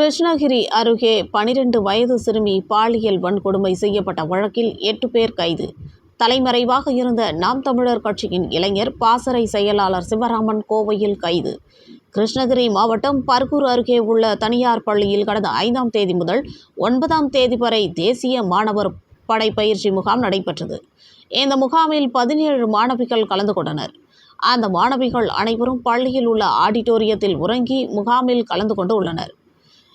கிருஷ்ணகிரி அருகே பனிரெண்டு வயது சிறுமி பாலியல் வன்கொடுமை செய்யப்பட்ட வழக்கில் எட்டு பேர் கைது. தலைமறைவாக இருந்த நாம் தமிழர் கட்சியின் இளைஞர் பாசறை செயலாளர் சிவராமன் கோவையில் கைது. கிருஷ்ணகிரி மாவட்டம் பர்கூர் அருகே உள்ள தனியார் பள்ளியில் கடந்த ஐந்தாம் தேதி முதல் ஒன்பதாம் தேதி வரை தேசிய மாணவர் படை பயிற்சி முகாம் நடைபெற்றது. இந்த முகாமில் பதினேழு மாணவிகள் கலந்து கொண்டனர். அந்த மாணவிகள் அனைவரும் பள்ளியில் உள்ள ஆடிட்டோரியத்தில் உறங்கி முகாமில் கலந்து கொண்டு உள்ளனர்.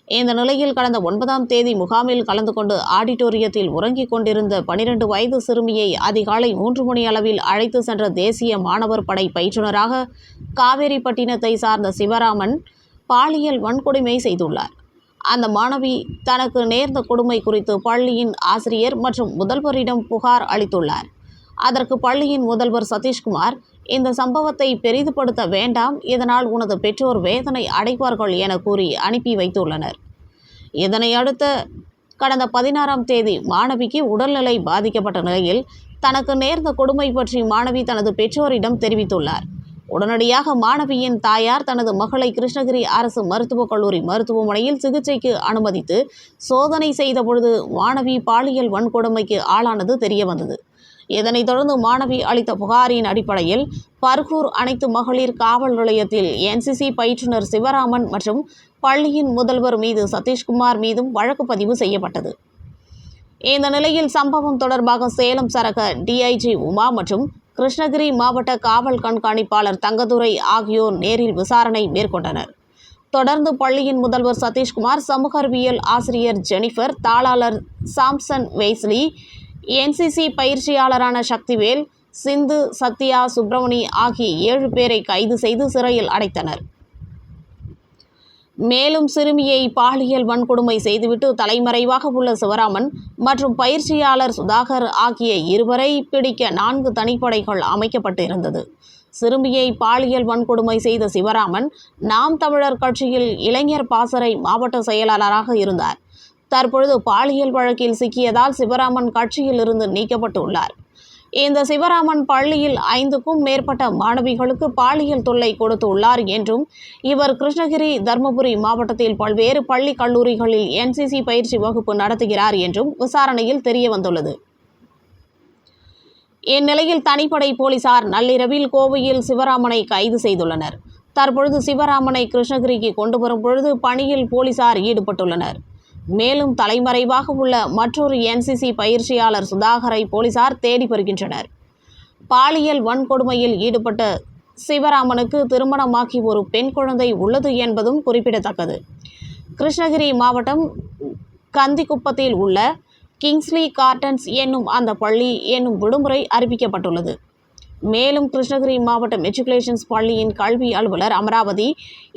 இந்த நிலையில் கடந்த ஒன்பதாம் தேதி முகாமில் கலந்து கொண்டு ஆடிட்டோரியத்தில் உறங்கிக் கொண்டிருந்த பனிரெண்டு வயது சிறுமியை அதிகாலை மூன்று மணி அளவில் அழைத்து சென்ற தேசிய மாணவர் படை பயிற்றுநராக காவேரிப்பட்டினத்தை சார்ந்த சிவராமன் பாலியல் வன்கொடுமை செய்துள்ளார். அந்த மாணவி தனக்கு நேர்ந்த கொடுமை குறித்து பள்ளியின் ஆசிரியர் மற்றும் முதல்வரிடம் புகார் அளித்துள்ளார். அதற்கு பள்ளியின் முதல்வர் சதீஷ்குமார் இந்த சம்பவத்தை பெரிதுபடுத்த வேண்டாம் இதனால் உனது பெற்றோர் வேதனை அடைவார்கள் என கூறி அனுப்பி வைத்துள்ளனர். இதனை அடுத்த கடந்த பதினாறாம் தேதி மாணவிக்கு உடல்நிலை பாதிக்கப்பட்ட நிலையில் தனக்கு நேர்ந்த கொடுமை பற்றி மாணவி தனது பெற்றோரிடம் தெரிவித்துள்ளார். உடனடியாக மாணவியின் தாயார் தனது மகளை கிருஷ்ணகிரி அரசு மருத்துவக் கல்லூரி மருத்துவமனையில் சிகிச்சைக்கு அனுமதித்து சோதனை செய்தபொழுது மாணவி பாலியல் வன்கொடுமைக்கு ஆளானது தெரியவந்தது. இதனைத் தொடர்ந்து மாணவி அளித்த புகாரின் அடிப்படையில் பர்கூர் அனைத்து மகளிர் காவல் நிலையத்தில் என்சிசி பயிற்றுனர் சிவராமன் மற்றும் பள்ளியின் முதல்வர் மீது சதீஷ்குமார் மீதும் வழக்கு பதிவு செய்யப்பட்டது. இந்த நிலையில் சம்பவம் தொடர்பாக சேலம் சரக டிஐஜி உமா மற்றும் கிருஷ்ணகிரி மாவட்ட காவல் கண்காணிப்பாளர் தங்கதுரை ஆகியோர் நேரில் விசாரணை மேற்கொண்டனர். தொடர்ந்து பள்ளியின் முதல்வர் சதீஷ்குமார் சமூக அறிவியல் ஆசிரியர் ஜெனிஃபர் தாளாளர் சாம்சன் வெய்ஸ்லி என்சிசி பயிற்சியாளரான சக்திவேல் சிந்து சத்யா சுப்பிரமணி ஆகிய ஏழு பேரை கைது செய்து சிறையில் அடைத்தனர். மேலும் சிறுமியை பாலியல் வன்கொடுமை செய்துவிட்டு தலைமறைவாக உள்ள சிவராமன் மற்றும் பயிற்சியாளர் சுதாகர் ஆகிய இருவரை பிடிக்க நான்கு தனிப்படைகள் அமைக்கப்பட்டு இருந்தது சிறுமியை பாலியல் வன்கொடுமை செய்த சிவராமன் நாம் தமிழர் கட்சியில் இளைஞர் பாசறை மாவட்ட செயலாளராக இருந்தார். தற்பொழுது பாலியல் வழக்கில் சிக்கியதால் சிவராமன் கட்சியில் இருந்து நீக்கப்பட்டுள்ளார். இந்த சிவராமன் பள்ளியில் ஐந்துக்கும் மேற்பட்ட மாணவிகளுக்கு பாலியல் தொல்லை கொடுத்துள்ளார் என்றும் இவர் கிருஷ்ணகிரி தர்மபுரி மாவட்டத்தில் பல்வேறு பள்ளி கல்லூரிகளில் என்சிசி பயிற்சி வகுப்பு நடத்துகிறார் என்றும் விசாரணையில் தெரியவந்துள்ளது. இந்நிலையில் தனிப்படை போலீசார் நள்ளிரவில் கோவையில் சிவராமனை கைது செய்துள்ளனர். தற்பொழுது சிவராமனை கிருஷ்ணகிரிக்கு கொண்டு வரும் பொழுது பணியில் போலீசார் ஈடுபட்டுள்ளனர். மேலும் தலைமறைவாக உள்ள மற்றொரு என்சிசி பயிற்சியாளர் சுதாகரை போலீசார் தேடி வருகின்றனர். பாலியல் வன்கொடுமையில் ஈடுபட்ட சிவராமனுக்கு திருமணமாகி ஒரு பெண் குழந்தை உள்ளது என்பதும் குறிப்பிடத்தக்கது. கிருஷ்ணகிரி மாவட்டம் கந்திக்குப்பத்தில் உள்ள கிங்ஸ்லி கார்டன்ஸ் என்னும் அந்த பள்ளி என்னும் விடுமுறை அறிவிக்கப்பட்டுள்ளது. மேலும் கிருஷ்ணகிரி மாவட்ட மெட்ரிகுலேஷன்ஸ் பள்ளியின் கல்வி அலுவலர் அமராவதி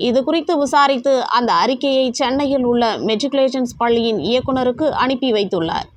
இது குறித்து விசாரித்து அந்த அறிக்கையை சென்னையில் உள்ள மெட்ரிகுலேஷன்ஸ் பள்ளியின் இயக்குநருக்கு அனுப்பி வைத்துள்ளார்.